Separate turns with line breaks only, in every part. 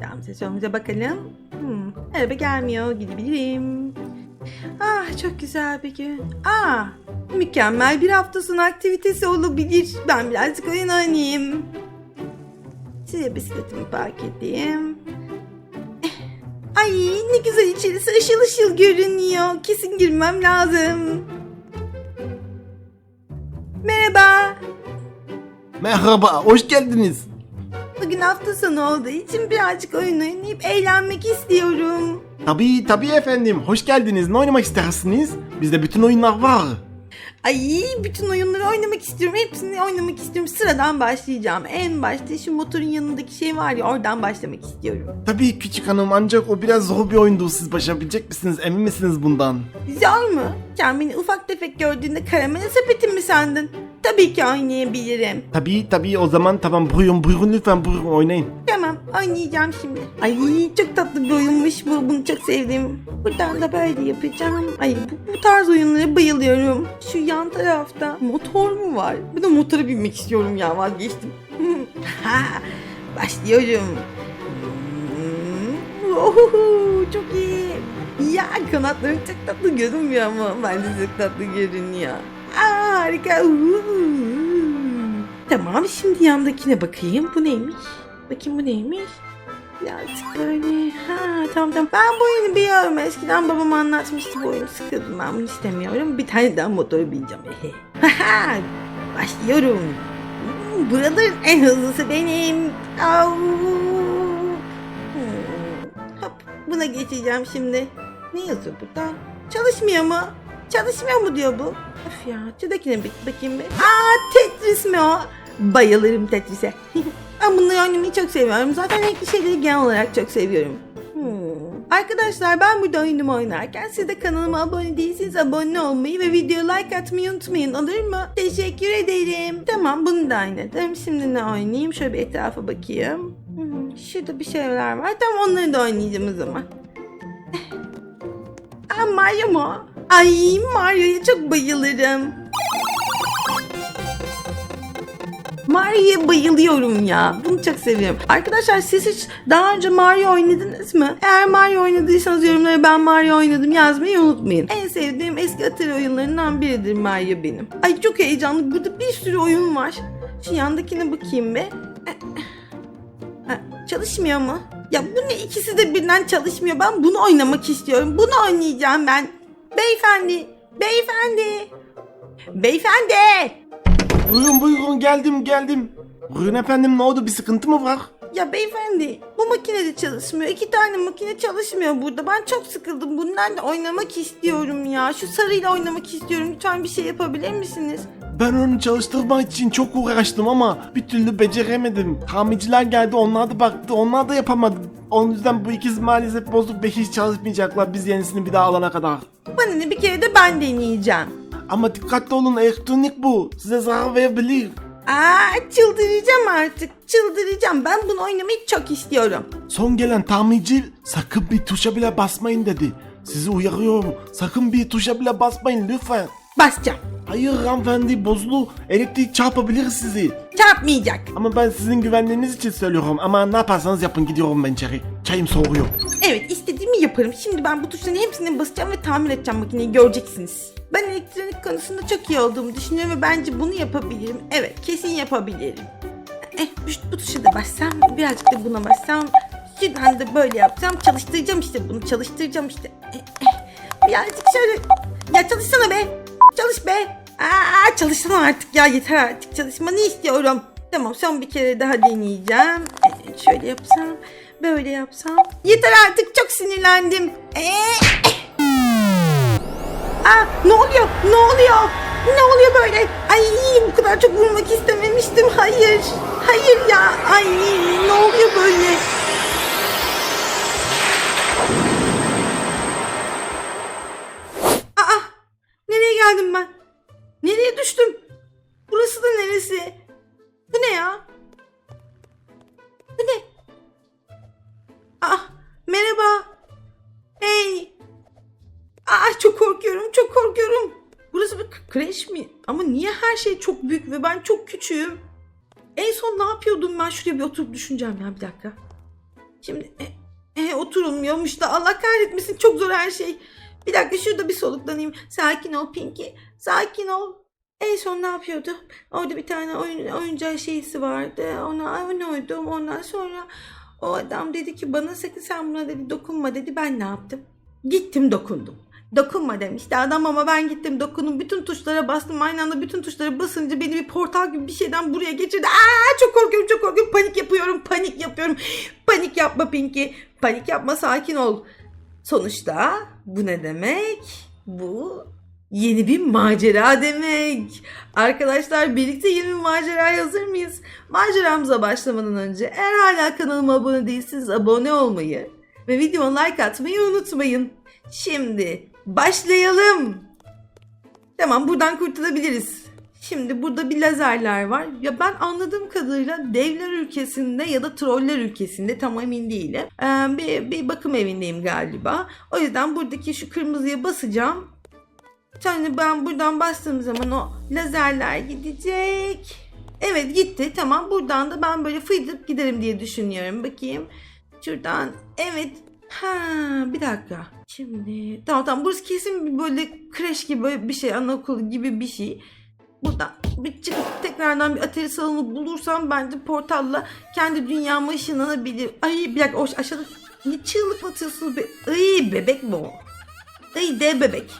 Tamam sesimize bakalım. Hmm, araba gelmiyor. Gidebilirim. Ah çok güzel bir gün. Ah mükemmel bir hafta sonu aktivitesi olabilir. Ben birazcık oyun oynayayım. Size bisikletimi park edeyim. Eh, Ay ne güzel içerisi ışıl ışıl görünüyor. Kesin girmem lazım. Merhaba.
Merhaba, hoş geldiniz.
Bugün hafta sonu olduğu için birazcık oyun oynayıp eğlenmek istiyorum.
Tabii tabii efendim, hoş geldiniz. Ne oynamak istersiniz? Bizde bütün oyunlar var.
Ay bütün oyunları oynamak istiyorum. Hepsini oynamak istiyorum. Sıradan başlayacağım. En başta şu motorun yanındaki şey var ya oradan başlamak istiyorum.
Tabii küçük hanım ancak o biraz zor bir oyundu. Siz başarabilecek misiniz? Emin misiniz bundan?
Zor mu? Sen beni ufak tefek gördüğünde karamel sepetim mi sandın? Tabii ki oynayabilirim.
Tabii tabii o zaman tamam buyurun buyurun lütfen buyurun oynayın.
Tamam oynayacağım şimdi. Ay çok tatlı bir oyunmuş bu. Bunu çok sevdim. Buradan da böyle yapacağım. Ay bu, bu tarz oyunlara bayılıyorum. Şu yan tarafta motor mu var? Bir de motora binmek istiyorum ya vazgeçtim. Ha, Başlıyorum. Ohuhu, çok iyi. Ya kanatlarım çok tatlı görünmüyor ama bence çok tatlı görünüyor. Aa, harika. Tamam şimdi yandakine bakayım. Bu neymiş? Bakayım bu neymiş? Birazcık böyle. Ha tamam tamam. Ben bu oyunu biliyorum. Eskiden babam anlatmıştı bu oyunu. Sıkıldım ben bunu istemiyorum. Bir tane daha motor bineceğim. Başlıyorum. Hmm, Buraların en hızlısı benim. Au. Hmm, Hop buna geçeceğim şimdi. Ne yazıyor burada? Çalışmıyor mu? Çalışmıyor mu diyor bu? Öf ya şuradakine bakayım bir. Aa Tetris mi o? Bayılırım Tetris'e. ben bunları oynamayı çok seviyorum. Zaten renkli şeyleri genel olarak çok seviyorum. Hmm. Arkadaşlar ben burada oyunumu oynarken siz de kanalıma abone değilseniz abone olmayı ve videoya like atmayı unutmayın olur mu? Teşekkür ederim. Tamam bunu da oynadım. Şimdi ne oynayayım? Şöyle bir etrafa bakayım. Hmm, şurada bir şeyler var. Tamam onları da oynayacağım o zaman. Aa Mario mu? Ay Mario'ya çok bayılırım. Mario'ya bayılıyorum ya. Bunu çok seviyorum. Arkadaşlar siz hiç daha önce Mario oynadınız mı? Eğer Mario oynadıysanız yorumlara ben Mario oynadım yazmayı unutmayın. En sevdiğim eski Atari oyunlarından biridir Mario benim. Ay çok heyecanlı. Burada bir sürü oyun var. Şu yandakine bakayım be. Ha, çalışmıyor mu? Ya bu ne ikisi de birden çalışmıyor. Ben bunu oynamak istiyorum. Bunu oynayacağım ben. Beyefendi, beyefendi. Beyefendi.
Buyurun buyurun geldim geldim. Buyurun efendim ne oldu bir sıkıntı mı var?
Ya beyefendi bu makine de çalışmıyor. İki tane makine çalışmıyor burada. Ben çok sıkıldım. Bundan da oynamak istiyorum ya. Şu sarıyla oynamak istiyorum. Lütfen bir şey yapabilir misiniz?
Ben onu çalıştırmak için çok uğraştım ama bir türlü beceremedim. Tamirciler geldi onlar da baktı onlar da yapamadı. Onun yüzden bu ikisi maalesef bozuk ve hiç çalışmayacaklar biz yenisini bir daha alana kadar.
Bana ne bir kere de ben deneyeceğim.
Ama dikkatli olun elektronik bu. Size zarar verebilir.
Aa çıldıracağım artık. Çıldıracağım. Ben bunu oynamayı çok istiyorum.
Son gelen tamirci sakın bir tuşa bile basmayın dedi. Sizi uyarıyorum. Sakın bir tuşa bile basmayın lütfen.
Basacağım.
Hayır hanımefendi bozulu. Elektrik çarpabilir sizi.
Çarpmayacak.
Ama ben sizin güvenliğiniz için söylüyorum. Ama ne yaparsanız yapın gidiyorum ben içeri. Çayım soğuyor.
Evet istediğimi yaparım. Şimdi ben bu tuşların hepsine basacağım ve tamir edeceğim makineyi göreceksiniz. Ben elektronik konusunda çok iyi olduğumu düşünüyorum ve bence bunu yapabilirim. Evet kesin yapabilirim. Eh, bu, tuşa da bassam birazcık da buna bassam. Şuradan da böyle yapsam çalıştıracağım işte bunu çalıştıracağım işte. Eh, eh. Birazcık şöyle. Ya çalışsana be. Çalış be. Aa, çalışsana artık ya yeter artık çalışmanı istiyorum. Tamam son bir kere daha deneyeceğim. Eh, şöyle yapsam. Böyle yapsam. Yeter artık çok sinirlendim. Ee, Aa, ne oluyor? Ne oluyor? Ne oluyor böyle? Ay bu kadar çok vurmak istememiştim. Hayır. Hayır ya. Ay ne oluyor böyle? Aa nereye geldim ben? Nereye düştüm? Burası da neresi? Bu ne ya? Bu ne? Ah merhaba. Hey. Aa çok korkuyorum çok korkuyorum. Burası bir kreş mi? Ama niye her şey çok büyük ve ben çok küçüğüm? En son ne yapıyordum ben? Şuraya bir oturup düşüneceğim ya bir dakika. Şimdi e, e, oturulmuyormuş da Allah kahretmesin çok zor her şey. Bir dakika şurada bir soluklanayım. Sakin ol Pinky. Sakin ol. En son ne yapıyordu? Orada bir tane oyun, oyuncağı şeysi vardı. Ona oynuyordum. Ondan sonra o adam dedi ki bana sakın sen buna dedi dokunma dedi. Ben ne yaptım? Gittim dokundum. Dokunma demişti adam ama ben gittim dokundum. Bütün tuşlara bastım. Aynı anda bütün tuşlara basınca beni bir portal gibi bir şeyden buraya geçirdi. Aa çok korkuyorum çok korkuyorum. Panik yapıyorum panik yapıyorum. Panik yapma Pinky. Panik yapma sakin ol. Sonuçta bu ne demek? Bu yeni bir macera demek. Arkadaşlar birlikte yeni bir maceraya hazır mıyız? Maceramıza başlamadan önce eğer hala kanalıma abone değilseniz abone olmayı ve videoma like atmayı unutmayın. Şimdi başlayalım. Tamam buradan kurtulabiliriz. Şimdi burada bir lazerler var. Ya ben anladığım kadarıyla devler ülkesinde ya da troller ülkesinde tam emin değilim. Ee, bir, bir bakım evindeyim galiba. O yüzden buradaki şu kırmızıya basacağım. Sonra ben buradan bastığım zaman o lazerler gidecek. Evet gitti. Tamam buradan da ben böyle fıydırıp giderim diye düşünüyorum. Bakayım. Şuradan. Evet. Ha bir dakika. Şimdi tamam tamam burası kesin böyle kreş gibi bir şey anaokulu gibi bir şey. Buradan bir çıkıp tekrardan bir atari salonu bulursam bence portalla kendi dünyama ışınlanabilir. Ay bir dakika o aşağıda ne çığlık atıyorsunuz be? Ay bebek mi o? Ay dev bebek.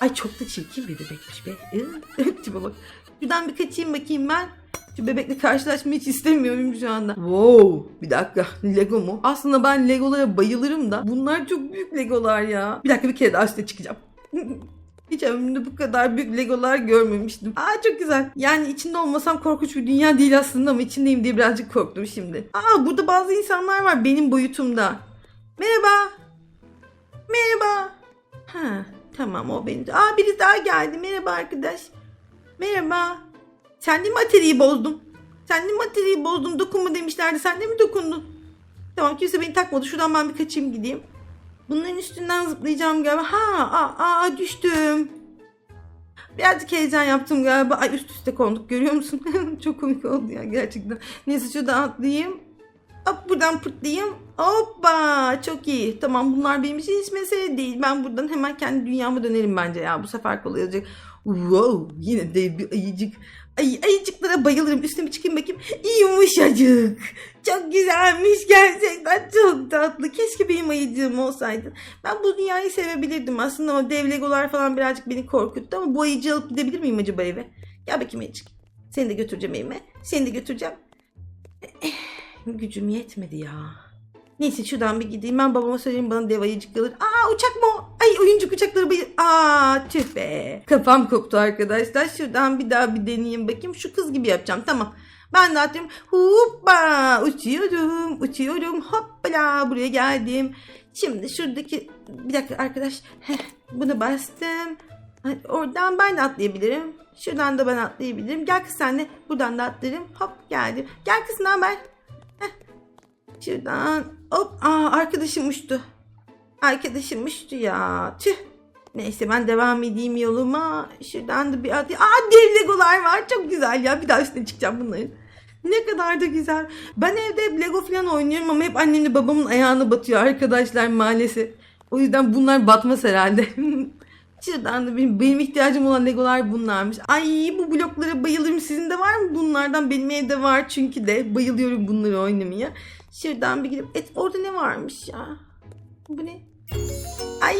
Ay çok da çirkin bir bebekmiş be. Tipe bak. Şuradan bir kaçayım bakayım ben. Şu bebekle karşılaşmayı hiç istemiyorum şu anda. Wow. Bir dakika. Lego mu? Aslında ben Legolara bayılırım da. Bunlar çok büyük Legolar ya. Bir dakika bir kere daha üstüne çıkacağım. Hiç ömrümde bu kadar büyük legolar görmemiştim. Aa çok güzel. Yani içinde olmasam korkunç bir dünya değil aslında ama içindeyim diye birazcık korktum şimdi. Aa burada bazı insanlar var benim boyutumda. Merhaba. Merhaba. Ha tamam o benim. Aa biri daha geldi. Merhaba arkadaş. Merhaba. Sen de mi ateriyi bozdun? Sen de mi ateriyi bozdun? Dokunma demişlerdi. Sen de mi dokundun? Tamam kimse beni takmadı. Şuradan ben bir kaçayım gideyim. Bunların üstünden zıplayacağım galiba. Ha, aa, aa düştüm. Birazcık heyecan yaptım galiba. Ay üst üste konduk görüyor musun? Çok komik oldu ya gerçekten. Neyse şuradan atlayayım. Hop buradan pırtlayayım. Hoppa çok iyi. Tamam bunlar benim için hiç mesele değil. Ben buradan hemen kendi dünyama dönerim bence ya. Bu sefer kolay olacak. Wow yine de bir ayıcık. Ay, ayıcıklara bayılırım. Üstüne bir çıkayım bakayım. Yumuşacık. Çok güzelmiş gerçekten. Çok tatlı. Keşke benim ayıcığım olsaydı. Ben bu dünyayı sevebilirdim aslında ama dev legolar falan birazcık beni korkuttu ama bu ayıcığı alıp gidebilir miyim acaba eve? Gel bakayım ayıcık. Seni de götüreceğim evime. Seni de götüreceğim. Gücüm yetmedi ya. Neyse şuradan bir gideyim. Ben babama söyleyeyim bana dev ayıcık alır. Aa uçak mı? Ay oyuncuk uçakları bayır. Aa tüh be. Kafam koptu arkadaşlar. Şuradan bir daha bir deneyeyim bakayım. Şu kız gibi yapacağım. Tamam. Ben de atıyorum. Hoppa uçuyorum. Uçuyorum. Hoppala buraya geldim. Şimdi şuradaki bir dakika arkadaş. Heh, bunu bastım. Oradan ben de atlayabilirim. Şuradan da ben atlayabilirim. Gel kız sen de. Buradan da atlarım. Hop geldim. Gel kız ne haber? Şuradan hop aa arkadaşım uçtu. Arkadaşım uçtu ya. Tüh. Neyse ben devam edeyim yoluma. Şuradan da bir atayım. Aa dev legolar var. Çok güzel ya. Bir daha üstüne çıkacağım bunların. Ne kadar da güzel. Ben evde hep Lego falan oynuyorum ama hep annemle babamın ayağına batıyor arkadaşlar maalesef. O yüzden bunlar batmaz herhalde. Şuradan da benim, benim ihtiyacım olan Legolar bunlarmış. Ay bu bloklara bayılırım. Sizin de var mı bunlardan? Benim evde var çünkü de bayılıyorum bunları oynamaya. Şuradan bir gidip et orada ne varmış ya? Bu ne? Ay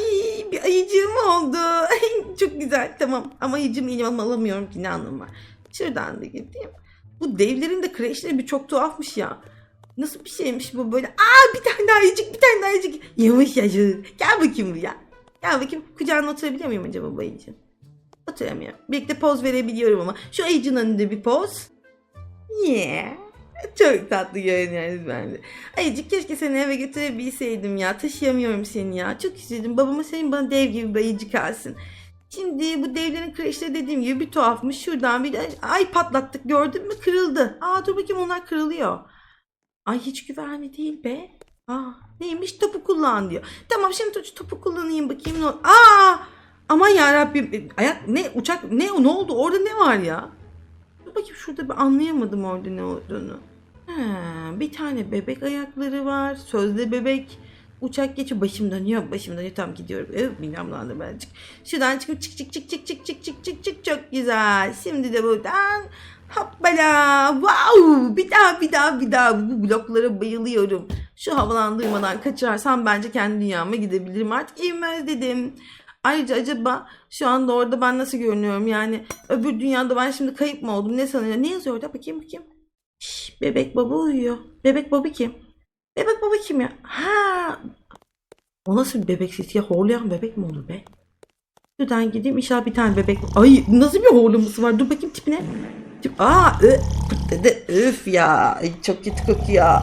bir ayıcığım oldu. Çok güzel tamam ama ayıcığımı elime alamıyorum ki ne anlamı var. Şuradan da gideyim. Bu devlerin de kreşleri bir çok tuhafmış ya. Nasıl bir şeymiş bu böyle? Aa bir tane daha ayıcık bir tane daha ayıcık. Yavaş yavaş. Gel bakayım buraya. Gel bakayım kucağına oturabiliyor muyum acaba bu ayıcığın? Oturamıyorum. Birlikte poz verebiliyorum ama. Şu ayıcığın önünde bir poz. Yeah. Çok tatlı görünüyoruz bence. Ayıcık keşke seni eve götürebilseydim ya. Taşıyamıyorum seni ya. Çok istedim. Babama senin bana dev gibi bir ayıcık alsın. Şimdi bu devlerin kreşleri dediğim gibi bir tuhafmış. Şuradan bir ay patlattık gördün mü kırıldı. Aa dur bakayım onlar kırılıyor. Ay hiç güvenli değil be. Aa neymiş topu kullan diyor. Tamam şimdi to- topu kullanayım bakayım ne Aa aman ya Rabbim ayak ne uçak ne ne oldu orada ne var ya? Bakayım şurada bir anlayamadım orada ne olduğunu. Ha, bir tane bebek ayakları var. Sözde bebek. Uçak geçiyor. Başım dönüyor. Başım dönüyor. Tam gidiyorum. Evet midemlandı birazcık. Şuradan çıkıp çık çık çık çık çık çık çık çık çık. Çok güzel. Şimdi de buradan hoppala. Wow. Bir daha bir daha bir daha. Bu bloklara bayılıyorum. Şu havalandırmadan kaçarsam bence kendi dünyama gidebilirim. Artık evime özledim. Ayrıca acaba şu anda orada ben nasıl görünüyorum? Yani öbür dünyada ben şimdi kayıp mı oldum? Ne sanıyor? Ne yazıyor orada? Bakayım bakayım. Şş, bebek baba uyuyor. Bebek baba kim? Bebek baba kim ya? Ha. O nasıl bir bebek sesi ya? Horlayan bebek mi olur be? Şuradan gideyim inşallah bir tane bebek. Ay nasıl bir horlaması var? Dur bakayım tipine. Tip, aa, ö, pırtladı. Öf ya. Çok kötü kokuyor.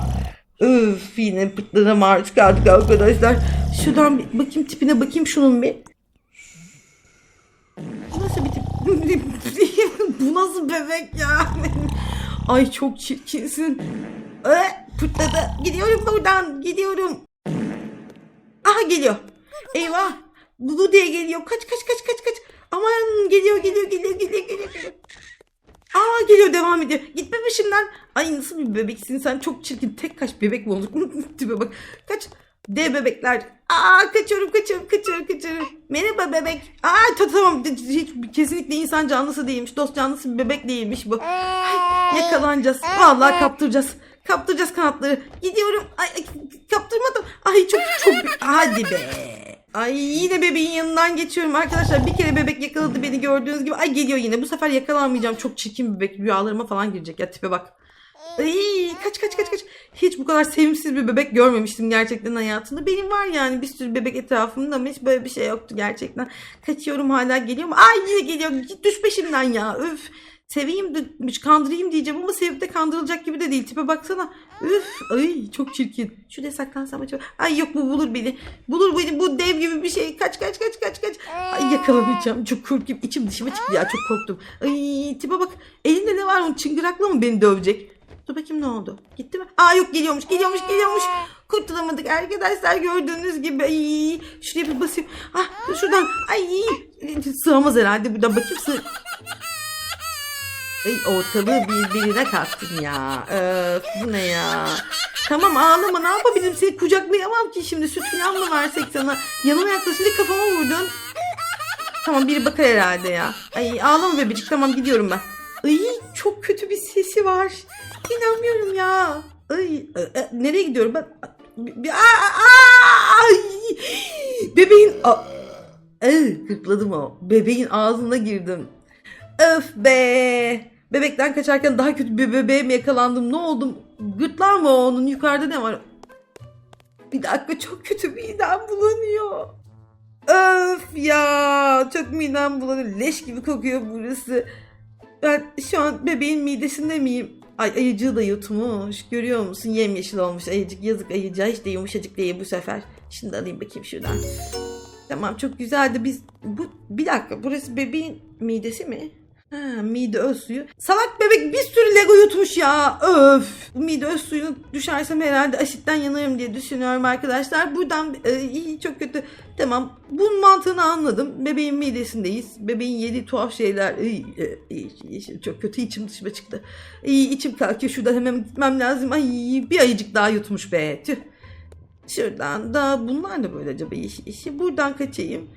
Öf yine pırtlığına maruz kaldık arkadaşlar. Şuradan bir bakayım tipine bakayım şunun bir. Bu nasıl bir tip? Bu nasıl bebek ya? Ay çok çirkinsin. Ee, pırtladı. Gidiyorum buradan. Gidiyorum. Aha geliyor. Eyvah. Lulu diye geliyor. Kaç kaç kaç kaç kaç. Aman geliyor geliyor geliyor geliyor geliyor. geliyor. Aa geliyor devam ediyor. Gitme peşimden. Ay nasıl bir bebeksin sen çok çirkin. Tek kaç bebek mi olur? Tipe bak. Kaç. De bebekler. Aa kaçıyorum kaçıyorum kaçıyorum kaçıyorum. Merhaba bebek. Aa ta- tamam hiç kesinlikle insan canlısı değilmiş. Dost canlısı bir bebek değilmiş bu. Ay, yakalanacağız. Vallahi kaptıracağız. Kaptıracağız kanatları. Gidiyorum. Ay, kaptırmadım. Ay çok çok. Hadi be. Ay yine bebeğin yanından geçiyorum arkadaşlar. Bir kere bebek yakaladı beni gördüğünüz gibi. Ay geliyor yine. Bu sefer yakalanmayacağım. Çok çirkin bir bebek. Rüyalarıma falan girecek ya tipe bak. Ay kaç kaç kaç kaç. Hiç bu kadar sevimsiz bir bebek görmemiştim gerçekten hayatımda. Benim var yani bir sürü bebek etrafımda ama hiç böyle bir şey yoktu gerçekten. Kaçıyorum hala geliyor mu? Ay yine geliyor. Git düş peşimden ya. Öf. Seveyim de kandırayım diyeceğim ama sevip de kandırılacak gibi de değil. Tipe baksana. Üf. Ay çok çirkin. Şuraya saklansam acaba. Ay yok bu bulur beni. Bulur beni. Bu dev gibi bir şey. Kaç kaç kaç kaç kaç. Ay yakalamayacağım. Çok korkuyorum. İçim dışıma çıktı ya. Çok korktum. Ay tipe bak. Elinde ne var onun çıngırakla mı beni dövecek? Dur bakayım ne oldu? Gitti mi? Aa yok geliyormuş geliyormuş geliyormuş. Kurtulamadık arkadaşlar gördüğünüz gibi. Ay, şuraya bir basayım. Ah şuradan. Ay sığamaz herhalde buradan bakayım sığ. Ay ortalığı birbirine kattın ya. Öf bu ne ya? Tamam ağlama ne yapabilirim seni kucaklayamam ki şimdi süt falan mı versek sana? Yanıma yaklaşınca kafama vurdun. Tamam biri bakar herhalde ya. Ay ağlama bebecik tamam gidiyorum ben. Ay çok kötü bir sesi var. İnanmıyorum ya. Ay e, e, nereye gidiyorum ben? Ay. Bebeğin a, Ay, gırtladım o. Bebeğin ağzına girdim. Öf be. Bebekten kaçarken daha kötü bir bebeğe mi yakalandım? Ne oldum? Gırtlağı mı onun? Yukarıda ne var? Bir dakika çok kötü midem bulanıyor. Öf ya. Çok midem bulanıyor. Leş gibi kokuyor burası. Ben şu an bebeğin midesinde miyim? Ay ayıcığı da yutmuş. Görüyor musun? Yemyeşil olmuş ayıcık. Yazık ayıcığa hiç de yumuşacık değil bu sefer. Şimdi alayım bakayım şuradan. Tamam çok güzeldi. Biz bu bir dakika burası bebeğin midesi mi? Ha, mide öz suyu. Salak bebek bir sürü Lego yutmuş ya. Öf. Bu mide öz suyu düşersem herhalde aşitten yanarım diye düşünüyorum arkadaşlar. Buradan e, iyi çok kötü. Tamam. Bunun mantığını anladım. Bebeğin midesindeyiz. Bebeğin yediği tuhaf şeyler. Iy, e, iy, iy, çok kötü içim dışıma çıktı. İyi içim kalkıyor. Şuradan hemen gitmem lazım. Ay bir ayıcık daha yutmuş be. Tüh. Şuradan da bunlar da böyle acaba. Buradan kaçayım.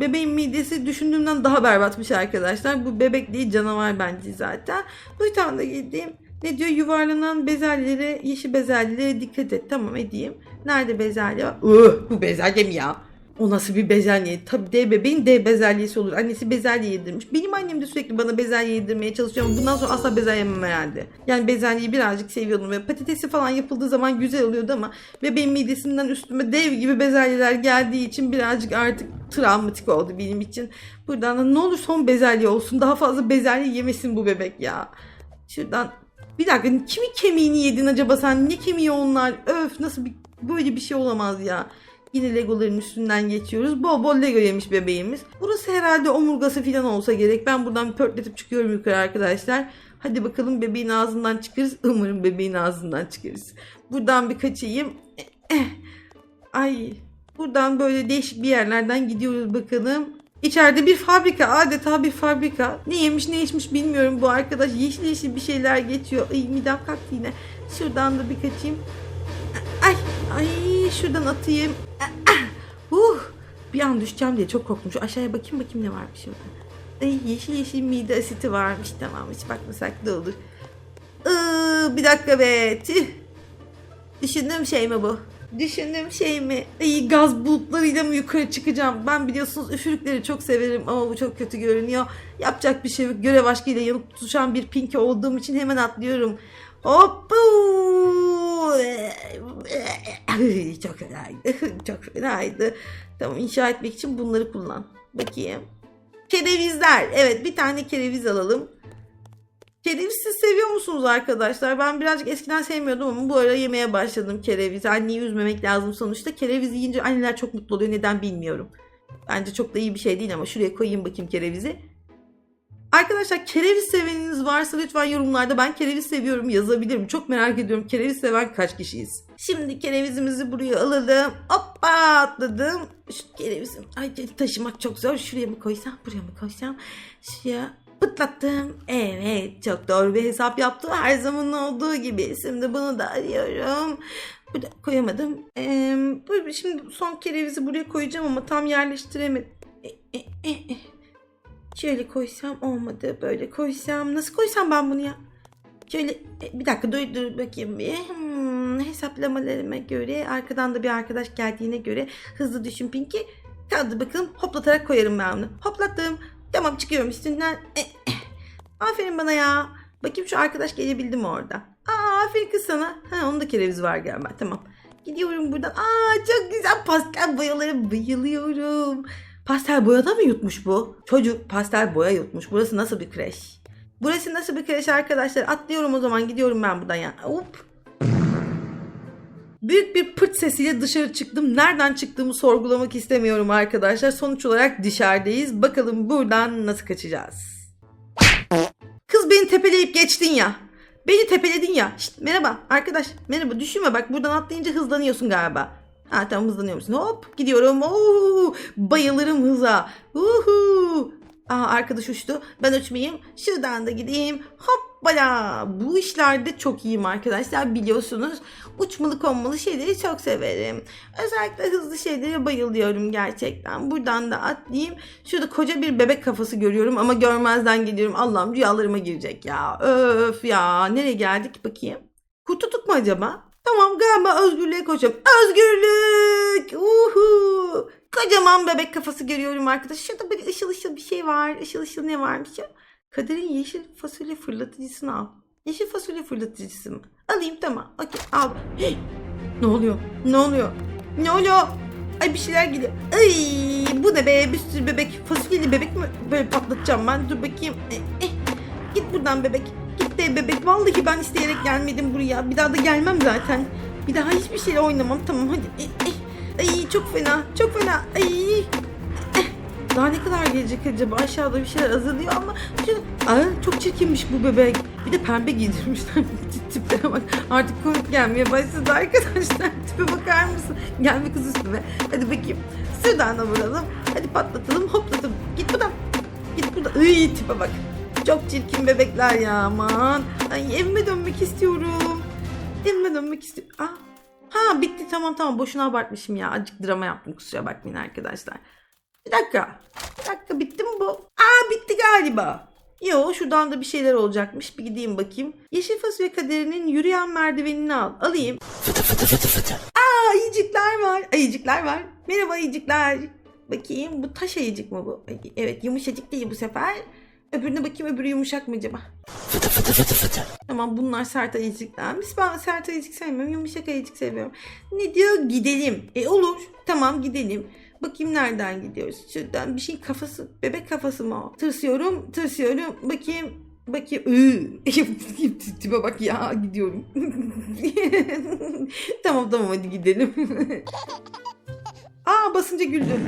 Bebeğin midesi düşündüğümden daha berbatmış arkadaşlar. Bu bebek değil canavar bence zaten. Bu da gideyim. Ne diyor? Yuvarlanan bezelyelere, yeşil bezelyelere dikkat et. Tamam edeyim. Nerede bezelye var? Öh, bu bezelye mi ya? O nasıl bir bezelye? Tabii D bebeğin D bezelyesi olur. Annesi bezelye yedirmiş. Benim annem de sürekli bana bezelye yedirmeye çalışıyor ama bundan sonra asla bezelye yemem herhalde. Yani bezelyeyi birazcık seviyordum ve patatesi falan yapıldığı zaman güzel oluyordu ama bebeğin midesinden üstüme dev gibi bezelyeler geldiği için birazcık artık travmatik oldu benim için. Buradan da ne olur son bezelye olsun. Daha fazla bezelye yemesin bu bebek ya. Şuradan bir dakika kimin kemiğini yedin acaba sen? Ne kemiği onlar? Öf nasıl bir böyle bir şey olamaz ya. Yine Legoların üstünden geçiyoruz. Bol bol Lego yemiş bebeğimiz. Burası herhalde omurgası falan olsa gerek. Ben buradan bir pörtletip çıkıyorum yukarı arkadaşlar. Hadi bakalım bebeğin ağzından çıkarız. Umarım bebeğin ağzından çıkarız. Buradan bir kaçayım. Eh, Ay buradan böyle değişik bir yerlerden gidiyoruz bakalım. İçeride bir fabrika, adeta bir fabrika. Ne yemiş ne içmiş bilmiyorum bu arkadaş. Yeşil yeşil bir şeyler geçiyor. Ay midem kalktı yine. Şuradan da bir kaçayım. Ay, ay şuradan atayım. Uh, bir an düşeceğim diye çok korktum. Şu aşağıya bakayım bakayım ne varmış orada. Ay, yeşil yeşil mide asiti varmış. Tamam hiç bakmasak da olur. Iı, bir dakika be. Tüh. Düşündüğüm şey mi bu? Düşündüğüm şey mi? Ay, gaz bulutlarıyla mı yukarı çıkacağım? Ben biliyorsunuz üfürükleri çok severim ama bu çok kötü görünüyor. Yapacak bir şey yok. Görev aşkıyla yanıp tutuşan bir pinki olduğum için hemen atlıyorum. Hoppu! Çok fenaydı. Çok fenaydı. Tamam inşa etmek için bunları kullan. Bakayım. Kerevizler. Evet bir tane kereviz alalım. Kereviz siz seviyor musunuz arkadaşlar? Ben birazcık eskiden sevmiyordum ama bu ara yemeye başladım kereviz. Anneyi üzmemek lazım sonuçta. Kereviz yiyince anneler çok mutlu oluyor. Neden bilmiyorum. Bence çok da iyi bir şey değil ama şuraya koyayım bakayım kerevizi. Arkadaşlar kereviz seveniniz varsa lütfen yorumlarda ben kereviz seviyorum yazabilirim. Çok merak ediyorum kereviz seven kaç kişiyiz? Şimdi kerevizimizi buraya alalım. Hoppa atladım. Şu kerevizim. Ay taşımak çok zor. Şuraya mı koysam buraya mı koysam? Şuraya pıtlattım. Evet çok doğru bir hesap yaptım. Her zaman olduğu gibi. Şimdi bunu da arıyorum. Burada koyamadım. Ee, şimdi son kerevizi buraya koyacağım ama tam yerleştiremedim. E, e, e, e. Şöyle koysam olmadı. Böyle koysam. Nasıl koysam ben bunu ya? Şöyle bir dakika dur dur bakayım bir. Hmm, hesaplamalarıma göre arkadan da bir arkadaş geldiğine göre hızlı düşün Pinky. Kaldı bakalım hoplatarak koyarım ben onu. Hoplattım. Tamam çıkıyorum üstünden. E, e. Aferin bana ya. Bakayım şu arkadaş gelebildi mi orada? Aa aferin kız sana. Ha onun da kerevizi var galiba. Tamam. Gidiyorum buradan. Aa çok güzel pastel boyaları bayılıyorum. Pastel boyada mı yutmuş bu? Çocuk pastel boya yutmuş. Burası nasıl bir kreş? Burası nasıl bir kreş arkadaşlar? Atlıyorum o zaman gidiyorum ben buradan ya. Hop. Büyük bir pırt sesiyle dışarı çıktım. Nereden çıktığımı sorgulamak istemiyorum arkadaşlar. Sonuç olarak dışarıdayız. Bakalım buradan nasıl kaçacağız? Kız beni tepeleyip geçtin ya. Beni tepeledin ya. Şşt, merhaba arkadaş. Merhaba düşünme bak buradan atlayınca hızlanıyorsun galiba. Ha tamam hızlanıyor musun? Hop gidiyorum. Oo, bayılırım hıza. Uhu. Aa arkadaş uçtu. Ben uçmayayım. Şuradan da gideyim. Hoppala. Bu işlerde çok iyiyim arkadaşlar biliyorsunuz. Uçmalı konmalı şeyleri çok severim. Özellikle hızlı şeylere bayılıyorum gerçekten. Buradan da atlayayım. Şurada koca bir bebek kafası görüyorum ama görmezden geliyorum. Allah'ım rüyalarıma girecek ya. Öf ya. Nereye geldik bakayım. Kurtulduk mu acaba? Tamam galiba özgürlüğe koşuyorum. Özgürlük! Uhu! Kocaman bebek kafası görüyorum arkadaş. Şurada böyle ışıl ışıl bir şey var. Işıl ışıl ne varmış ya? Kader'in yeşil fasulye fırlatıcısını al. Yeşil fasulye fırlatıcısı mı? Alayım tamam. Okey al. Hey! Ne oluyor? Ne oluyor? Ne oluyor? Ay bir şeyler geliyor. Ay bu ne be? Bir sürü bebek. Fasulyeli bebek mi? Böyle patlatacağım ben. Dur bakayım. Eh, eh. Git buradan bebek. Git de bebek. Vallahi ben isteyerek gelmedim buraya. Bir daha da gelmem zaten. Bir daha hiçbir şeyle oynamam. Tamam hadi. Eh, eh. Ay çok fena. Çok fena. Ay. Eh. Daha ne kadar gelecek acaba? Aşağıda bir şeyler azalıyor ama şu... Aa, çok çirkinmiş bu bebek. Bir de pembe giydirmişler. Tiplere bak. Artık komik gelmeye başladı arkadaşlar. Tipe bakar mısın? Gelme kız üstüme. Hadi bakayım. Şuradan da vuralım. Hadi patlatalım. Hoplatalım. Git buradan. Git buradan. Iy tipe bak. Çok çirkin bebekler ya aman. Ay evime dönmek istiyorum. Evime dönmek istiyorum. Ah. Ha bitti tamam tamam boşuna abartmışım ya. Azıcık drama yaptım kusura bakmayın arkadaşlar. Bir dakika. Bir dakika bitti mi bu? Aa bitti galiba. Yo şuradan da bir şeyler olacakmış. Bir gideyim bakayım. Yeşil fasulye kaderinin yürüyen merdivenini al. Alayım. Aa ayıcıklar var. Ayıcıklar var. Merhaba ayıcıklar. Bakayım bu taş ayıcık mı bu? Evet yumuşacık değil bu sefer. Öbürüne bakayım öbürü yumuşak mı acaba? Tamam bunlar sert ayıcıklarmış. Ben sert ayıcık sevmiyorum. Yumuşak ayıcık seviyorum. Ne diyor? Gidelim. E olur. Tamam gidelim. Bakayım nereden gidiyoruz? Şuradan bir şey kafası. Bebek kafası mı o? Tırsıyorum. Tırsıyorum. Bakayım. Bakayım. Iı. Tipe bak ya gidiyorum. tamam tamam hadi gidelim. Aa basınca güldü.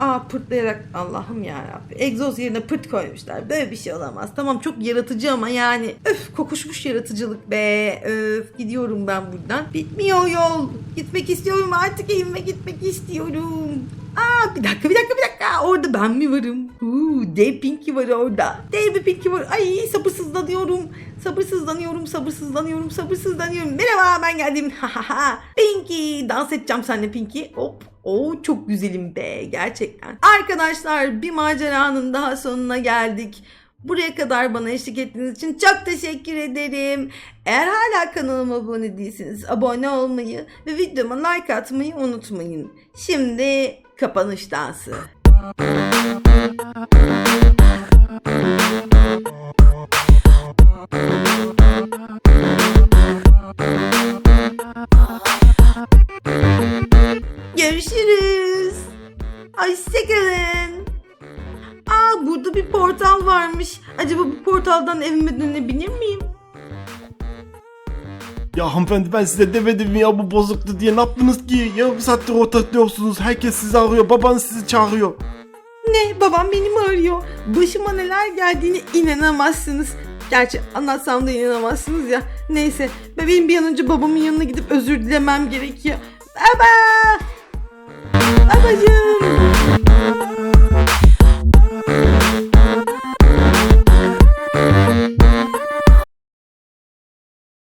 Aa pırtlayarak Allah'ım ya Rabbi. Egzoz yerine pırt koymuşlar. Böyle bir şey olamaz. Tamam çok yaratıcı ama yani öf kokuşmuş yaratıcılık be. Öf gidiyorum ben buradan. Bitmiyor yol. Gitmek istiyorum artık evime gitmek istiyorum. Aa bir dakika bir dakika bir dakika. Orada ben mi varım? Uuu dev Pinky var orada. Dev bir Pinky var. Ay sabırsızlanıyorum. Sabırsızlanıyorum, sabırsızlanıyorum, sabırsızlanıyorum. Merhaba ben geldim. Pinky dans edeceğim seninle Pinky. Hop. Oo çok güzelim be gerçekten. Arkadaşlar bir maceranın daha sonuna geldik. Buraya kadar bana eşlik ettiğiniz için çok teşekkür ederim. Eğer hala kanalıma abone değilseniz abone olmayı ve videoma like atmayı unutmayın. Şimdi kapanış dansı. Görüşürüz. Hoşçakalın. Aa burada bir portal varmış. Acaba bu portaldan evime dönebilir miyim?
Ya hanımefendi ben size demedim ya bu bozuktu diye ne yaptınız ki? Ya bir saattir ortaklıyorsunuz. Herkes sizi arıyor. Babanız sizi çağırıyor.
Ne babam beni mi arıyor? Başıma neler geldiğine inanamazsınız. Gerçi anlatsam da inanamazsınız ya. Neyse bebeğim bir an önce babamın yanına gidip özür dilemem gerekiyor. Baba! Babacığım!